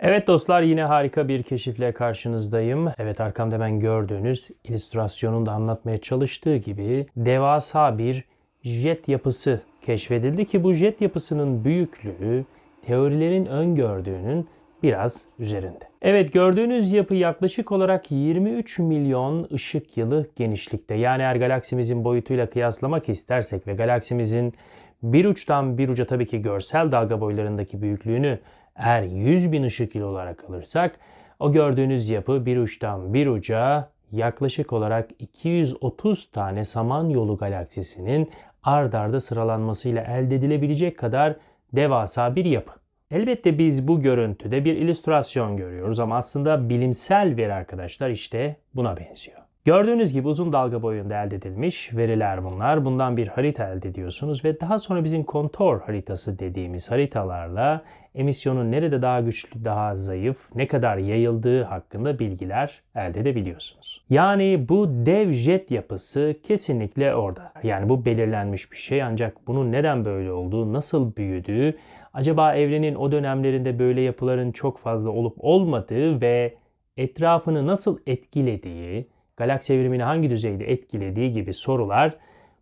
Evet dostlar yine harika bir keşifle karşınızdayım. Evet arkamda hemen gördüğünüz illüstrasyonun da anlatmaya çalıştığı gibi devasa bir jet yapısı keşfedildi ki bu jet yapısının büyüklüğü teorilerin öngördüğünün biraz üzerinde. Evet gördüğünüz yapı yaklaşık olarak 23 milyon ışık yılı genişlikte. Yani eğer galaksimizin boyutuyla kıyaslamak istersek ve galaksimizin bir uçtan bir uca tabii ki görsel dalga boylarındaki büyüklüğünü eğer 100 bin ışık yılı olarak alırsak o gördüğünüz yapı bir uçtan bir uca yaklaşık olarak 230 tane Samanyolu galaksisinin ard arda sıralanmasıyla elde edilebilecek kadar devasa bir yapı. Elbette biz bu görüntüde bir illüstrasyon görüyoruz ama aslında bilimsel veri arkadaşlar işte buna benziyor. Gördüğünüz gibi uzun dalga boyunda elde edilmiş veriler bunlar. Bundan bir harita elde ediyorsunuz ve daha sonra bizim kontor haritası dediğimiz haritalarla emisyonun nerede daha güçlü, daha zayıf, ne kadar yayıldığı hakkında bilgiler elde edebiliyorsunuz. Yani bu dev jet yapısı kesinlikle orada. Yani bu belirlenmiş bir şey ancak bunun neden böyle olduğu, nasıl büyüdüğü, acaba evrenin o dönemlerinde böyle yapıların çok fazla olup olmadığı ve etrafını nasıl etkilediği, galaksi evrimini hangi düzeyde etkilediği gibi sorular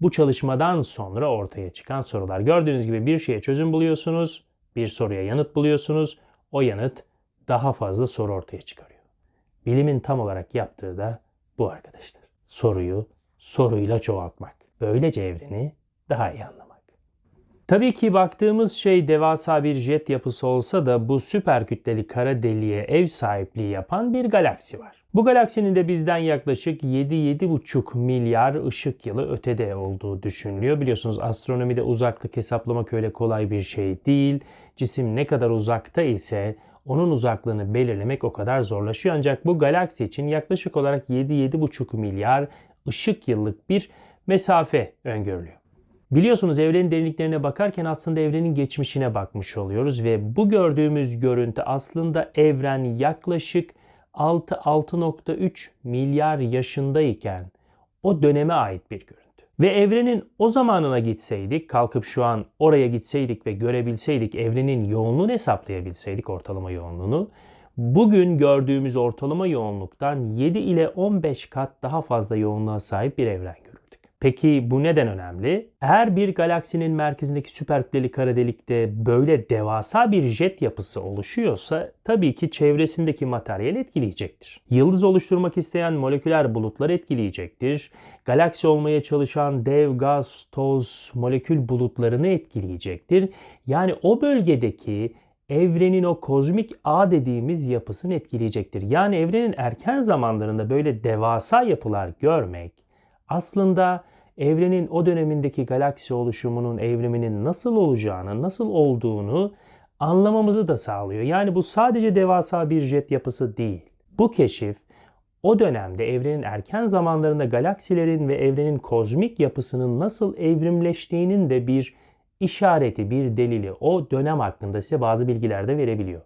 bu çalışmadan sonra ortaya çıkan sorular. Gördüğünüz gibi bir şeye çözüm buluyorsunuz, bir soruya yanıt buluyorsunuz. O yanıt daha fazla soru ortaya çıkarıyor. Bilimin tam olarak yaptığı da bu arkadaşlar. Soruyu soruyla çoğaltmak. Böylece evreni daha iyi anlamak. Tabii ki baktığımız şey devasa bir jet yapısı olsa da bu süper kütleli kara deliğe ev sahipliği yapan bir galaksi var. Bu galaksinin de bizden yaklaşık 7-7,5 milyar ışık yılı ötede olduğu düşünülüyor. Biliyorsunuz astronomide uzaklık hesaplamak öyle kolay bir şey değil. Cisim ne kadar uzakta ise onun uzaklığını belirlemek o kadar zorlaşıyor. Ancak bu galaksi için yaklaşık olarak 7-7,5 milyar ışık yıllık bir mesafe öngörülüyor. Biliyorsunuz evrenin derinliklerine bakarken aslında evrenin geçmişine bakmış oluyoruz ve bu gördüğümüz görüntü aslında evren yaklaşık 6-6.3 milyar yaşındayken o döneme ait bir görüntü. Ve evrenin o zamanına gitseydik, kalkıp şu an oraya gitseydik ve görebilseydik, evrenin yoğunluğunu hesaplayabilseydik ortalama yoğunluğunu, bugün gördüğümüz ortalama yoğunluktan 7 ile 15 kat daha fazla yoğunluğa sahip bir evren. Peki bu neden önemli? Eğer bir galaksinin merkezindeki süper kütleli kara delikte böyle devasa bir jet yapısı oluşuyorsa tabii ki çevresindeki materyal etkileyecektir. Yıldız oluşturmak isteyen moleküler bulutlar etkileyecektir. Galaksi olmaya çalışan dev gaz, toz, molekül bulutlarını etkileyecektir. Yani o bölgedeki evrenin o kozmik ağ dediğimiz yapısını etkileyecektir. Yani evrenin erken zamanlarında böyle devasa yapılar görmek aslında evrenin o dönemindeki galaksi oluşumunun evriminin nasıl olacağını, nasıl olduğunu anlamamızı da sağlıyor. Yani bu sadece devasa bir jet yapısı değil. Bu keşif o dönemde evrenin erken zamanlarında galaksilerin ve evrenin kozmik yapısının nasıl evrimleştiğinin de bir işareti, bir delili o dönem hakkında size bazı bilgiler de verebiliyor.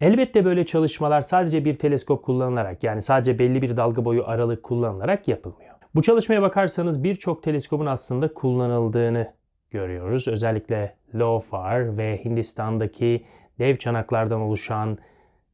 Elbette böyle çalışmalar sadece bir teleskop kullanılarak yani sadece belli bir dalga boyu aralık kullanılarak yapılmıyor. Bu çalışmaya bakarsanız birçok teleskopun aslında kullanıldığını görüyoruz. Özellikle LOFAR ve Hindistan'daki dev çanaklardan oluşan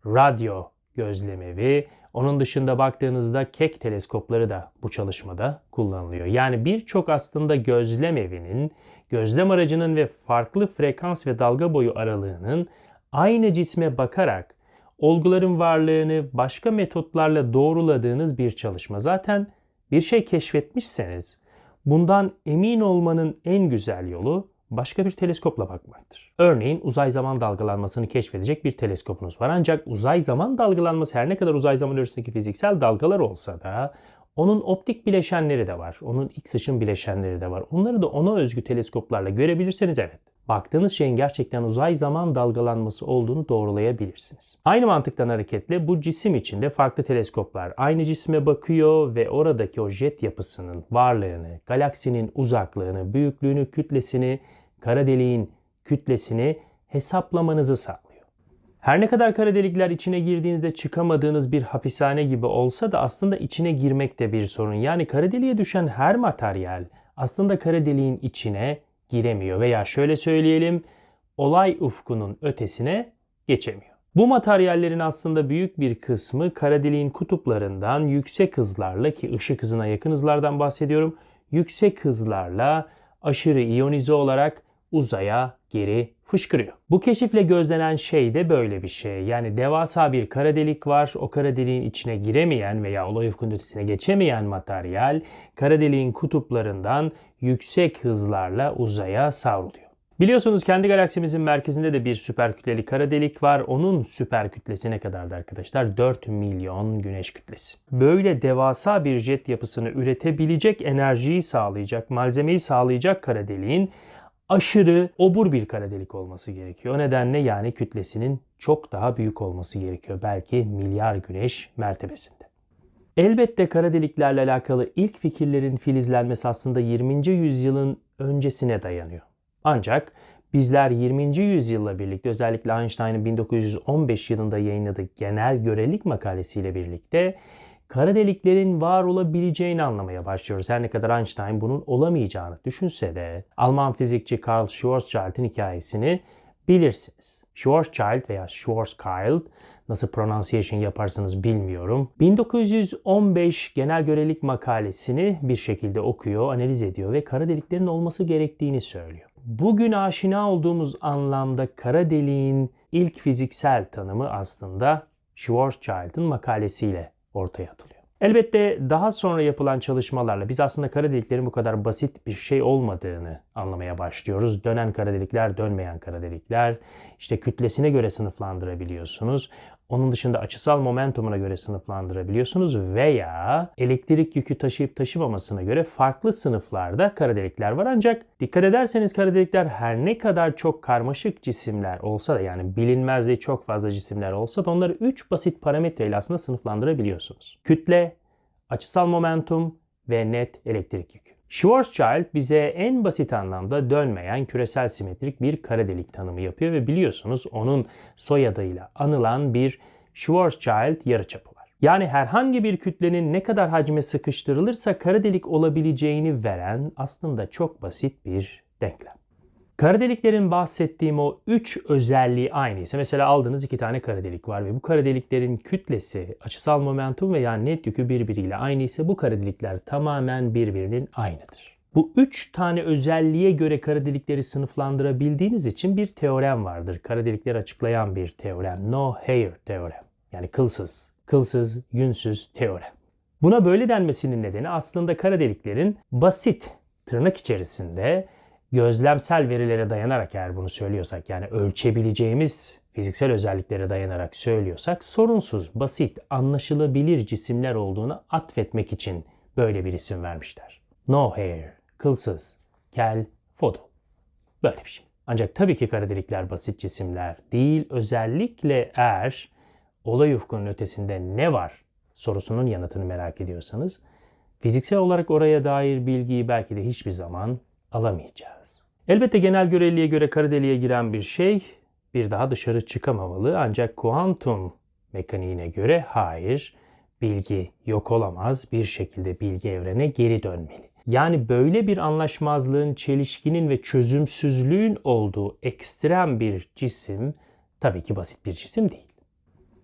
radyo gözlemevi. Onun dışında baktığınızda Keck teleskopları da bu çalışmada kullanılıyor. Yani birçok aslında gözlem evinin, gözlem aracının ve farklı frekans ve dalga boyu aralığının aynı cisme bakarak olguların varlığını başka metotlarla doğruladığınız bir çalışma. Zaten bir şey keşfetmişseniz bundan emin olmanın en güzel yolu başka bir teleskopla bakmaktır. Örneğin uzay zaman dalgalanmasını keşfedecek bir teleskopunuz var. Ancak uzay zaman dalgalanması her ne kadar uzay zaman öncesindeki fiziksel dalgalar olsa da onun optik bileşenleri de var. Onun X ışın bileşenleri de var. Onları da ona özgü teleskoplarla görebilirseniz evet baktığınız şeyin gerçekten uzay zaman dalgalanması olduğunu doğrulayabilirsiniz. Aynı mantıktan hareketle bu cisim içinde farklı teleskoplar aynı cisme bakıyor ve oradaki o jet yapısının varlığını, galaksinin uzaklığını, büyüklüğünü, kütlesini, kara deliğin kütlesini hesaplamanızı sağlıyor. Her ne kadar kara delikler içine girdiğinizde çıkamadığınız bir hapishane gibi olsa da aslında içine girmek de bir sorun. Yani kara deliğe düşen her materyal aslında kara deliğin içine giremiyor veya şöyle söyleyelim olay ufkunun ötesine geçemiyor. Bu materyallerin aslında büyük bir kısmı kara deliğin kutuplarından yüksek hızlarla ki ışık hızına yakın hızlardan bahsediyorum. Yüksek hızlarla aşırı iyonize olarak uzaya geri fışkırıyor. Bu keşifle gözlenen şey de böyle bir şey. Yani devasa bir kara delik var. O kara deliğin içine giremeyen veya olay ufkunun ötesine geçemeyen materyal kara deliğin kutuplarından yüksek hızlarla uzaya savruluyor. Biliyorsunuz kendi galaksimizin merkezinde de bir süper kütleli kara delik var. Onun süper kütlesi ne kadardı arkadaşlar? 4 milyon güneş kütlesi. Böyle devasa bir jet yapısını üretebilecek enerjiyi sağlayacak, malzemeyi sağlayacak kara deliğin aşırı obur bir kara delik olması gerekiyor. O nedenle yani kütlesinin çok daha büyük olması gerekiyor. Belki milyar güneş mertebesinde. Elbette kara deliklerle alakalı ilk fikirlerin filizlenmesi aslında 20. yüzyılın öncesine dayanıyor. Ancak bizler 20. yüzyılla birlikte özellikle Einstein'ın 1915 yılında yayınladığı genel görelilik makalesiyle birlikte kara deliklerin var olabileceğini anlamaya başlıyoruz. Her ne kadar Einstein bunun olamayacağını düşünse de Alman fizikçi Karl Schwarzschild'in hikayesini bilirsiniz. Schwarzschild veya Schwarzschild nasıl pronunciation yaparsınız bilmiyorum. 1915 genel görelilik makalesini bir şekilde okuyor, analiz ediyor ve kara deliklerin olması gerektiğini söylüyor. Bugün aşina olduğumuz anlamda kara deliğin ilk fiziksel tanımı aslında Schwarzschild'in makalesiyle ortaya atılıyor. Elbette daha sonra yapılan çalışmalarla biz aslında kara deliklerin bu kadar basit bir şey olmadığını anlamaya başlıyoruz. Dönen kara delikler, dönmeyen kara delikler, işte kütlesine göre sınıflandırabiliyorsunuz. Onun dışında açısal momentumuna göre sınıflandırabiliyorsunuz veya elektrik yükü taşıyıp taşımamasına göre farklı sınıflarda kara delikler var. Ancak dikkat ederseniz kara delikler her ne kadar çok karmaşık cisimler olsa da yani bilinmezliği çok fazla cisimler olsa da onları 3 basit parametreyle aslında sınıflandırabiliyorsunuz. Kütle, açısal momentum ve net elektrik yükü. Schwarzschild bize en basit anlamda dönmeyen küresel simetrik bir kara delik tanımı yapıyor ve biliyorsunuz onun soyadıyla anılan bir Schwarzschild yarıçapı var. Yani herhangi bir kütlenin ne kadar hacme sıkıştırılırsa kara delik olabileceğini veren aslında çok basit bir denklem. Kara deliklerin bahsettiğim o üç özelliği aynıysa mesela aldığınız iki tane kara delik var ve bu kara deliklerin kütlesi, açısal momentum veya net yükü birbiriyle aynı ise bu kara delikler tamamen birbirinin aynıdır. Bu üç tane özelliğe göre kara delikleri sınıflandırabildiğiniz için bir teorem vardır. Kara delikleri açıklayan bir teorem. No hair teorem. Yani kılsız, kılsız, yünsüz teorem. Buna böyle denmesinin nedeni aslında kara deliklerin basit tırnak içerisinde gözlemsel verilere dayanarak eğer bunu söylüyorsak yani ölçebileceğimiz fiziksel özelliklere dayanarak söylüyorsak sorunsuz, basit, anlaşılabilir cisimler olduğunu atfetmek için böyle bir isim vermişler. No hair, kılsız, kel, fodo. Böyle bir şey. Ancak tabii ki kara delikler basit cisimler değil. Özellikle eğer olay ufkunun ötesinde ne var sorusunun yanıtını merak ediyorsanız fiziksel olarak oraya dair bilgiyi belki de hiçbir zaman alamayacağız. Elbette genel göreliğe göre kara deliğe giren bir şey bir daha dışarı çıkamamalı ancak kuantum mekaniğine göre hayır bilgi yok olamaz bir şekilde bilgi evrene geri dönmeli. Yani böyle bir anlaşmazlığın, çelişkinin ve çözümsüzlüğün olduğu ekstrem bir cisim tabii ki basit bir cisim değil.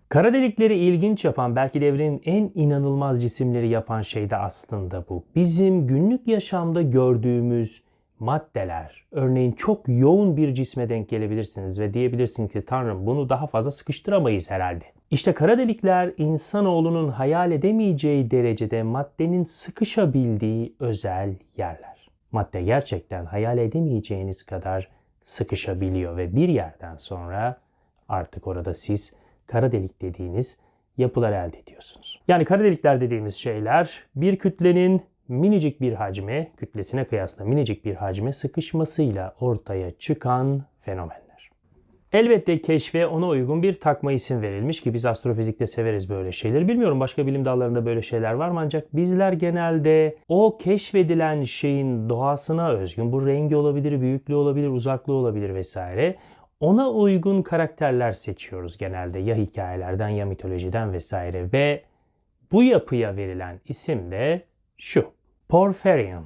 Kara delikleri ilginç yapan, belki de evrenin en inanılmaz cisimleri yapan şey de aslında bu. Bizim günlük yaşamda gördüğümüz maddeler, örneğin çok yoğun bir cisme denk gelebilirsiniz ve diyebilirsiniz ki Tanrım bunu daha fazla sıkıştıramayız herhalde. İşte kara delikler insanoğlunun hayal edemeyeceği derecede maddenin sıkışabildiği özel yerler. Madde gerçekten hayal edemeyeceğiniz kadar sıkışabiliyor ve bir yerden sonra artık orada siz kara delik dediğiniz yapılar elde ediyorsunuz. Yani kara delikler dediğimiz şeyler bir kütlenin minicik bir hacme, kütlesine kıyasla minicik bir hacme sıkışmasıyla ortaya çıkan fenomenler. Elbette keşfe ona uygun bir takma isim verilmiş ki biz astrofizikte severiz böyle şeyleri. Bilmiyorum başka bilim dallarında böyle şeyler var mı ancak bizler genelde o keşfedilen şeyin doğasına özgün, bu rengi olabilir, büyüklüğü olabilir, uzaklığı olabilir vesaire. Ona uygun karakterler seçiyoruz genelde ya hikayelerden ya mitolojiden vesaire ve bu yapıya verilen isim de şu. Porphyrion.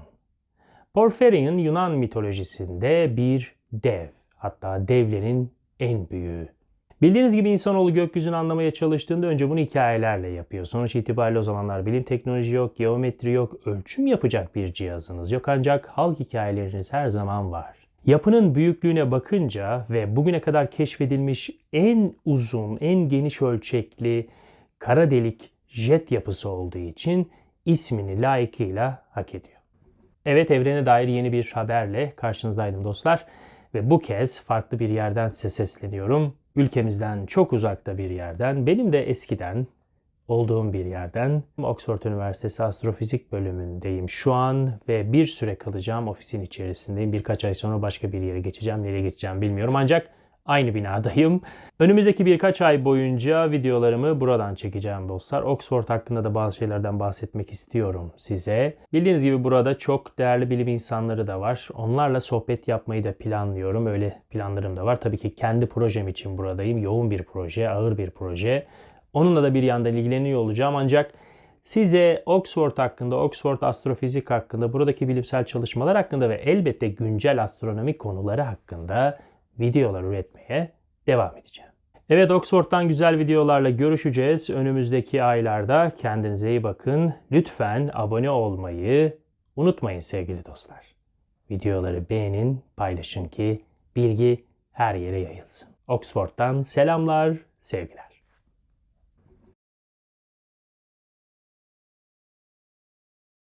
Porphyrion Yunan mitolojisinde bir dev, hatta devlerin en büyüğü. Bildiğiniz gibi insanoğlu gökyüzünü anlamaya çalıştığında önce bunu hikayelerle yapıyor. Sonuç itibariyle o zamanlar bilim teknoloji yok, geometri yok, ölçüm yapacak bir cihazınız yok ancak halk hikayeleriniz her zaman var. Yapının büyüklüğüne bakınca ve bugüne kadar keşfedilmiş en uzun, en geniş ölçekli kara delik jet yapısı olduğu için ismini layıkıyla hak ediyor. Evet evrene dair yeni bir haberle karşınızdaydım dostlar. Ve bu kez farklı bir yerden size sesleniyorum. Ülkemizden çok uzakta bir yerden, benim de eskiden olduğum bir yerden. Oxford Üniversitesi Astrofizik bölümündeyim şu an ve bir süre kalacağım ofisin içerisindeyim. Birkaç ay sonra başka bir yere geçeceğim. Nereye geçeceğim bilmiyorum ancak aynı binadayım. Önümüzdeki birkaç ay boyunca videolarımı buradan çekeceğim dostlar. Oxford hakkında da bazı şeylerden bahsetmek istiyorum size. Bildiğiniz gibi burada çok değerli bilim insanları da var. Onlarla sohbet yapmayı da planlıyorum. Öyle planlarım da var. Tabii ki kendi projem için buradayım. Yoğun bir proje, ağır bir proje. Onunla da bir yandan ilgileniyor olacağım ancak size Oxford hakkında, Oxford astrofizik hakkında, buradaki bilimsel çalışmalar hakkında ve elbette güncel astronomi konuları hakkında videolar üretmeye devam edeceğim. Evet Oxford'dan güzel videolarla görüşeceğiz. Önümüzdeki aylarda kendinize iyi bakın. Lütfen abone olmayı unutmayın sevgili dostlar. Videoları beğenin, paylaşın ki bilgi her yere yayılsın. Oxford'dan selamlar, sevgiler.